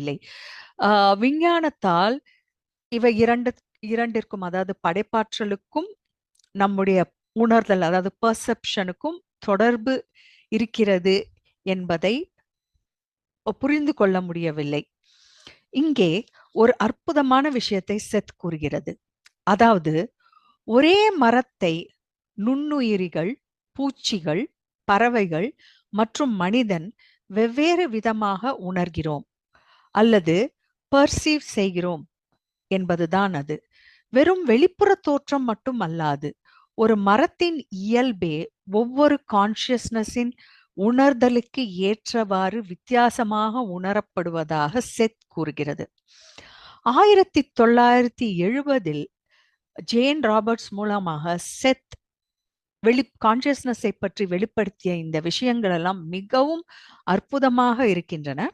இல்லை. விஞ்ஞானத்தால் இவை இரண்டு இரண்டிற்கும் அதாவது படைப்பாற்றலுக்கும் நம்முடைய உணர்தல் அதாவது பர்செப்ஷனுக்கும் தொடர்பு இருக்கிறது என்பதை புரிந்து கொள்ள முடியவில்லை. இங்கே ஒரு அற்புதமான விஷயத்தை செத் கூறுகிறது. அதாவது ஒரே மரத்தை நுண்ணுயிரிகள் பூச்சிகள் பறவைகள் மற்றும் மனிதன் வெவ்வேறு விதமாக உணர்கிறோம். அல்லது பர்சீவ் செய்கிறோம் என்பதுதான் அது. வெறும் வெளிப்புற தோற்றம் மட்டும் அல்லாது ஒரு மரத்தின் இயல்பே ஒவ்வொரு கான்சியஸ்னஸின் உணர்தலுக்கு ஏற்றவாறு வித்தியாசமாக உணரப்படுவதாக செத் கூறுகிறது. ஆயிரத்தி தொள்ளாயிரத்தி எழுபதில் ஜேன் ராபர்ட்ஸ் மூலமாக செத் வெளி கான்சியஸ்னஸை பற்றி வெளிப்படுத்திய இந்த விஷயங்கள் எல்லாம் மிகவும் அற்புதமாக இருக்கின்றன.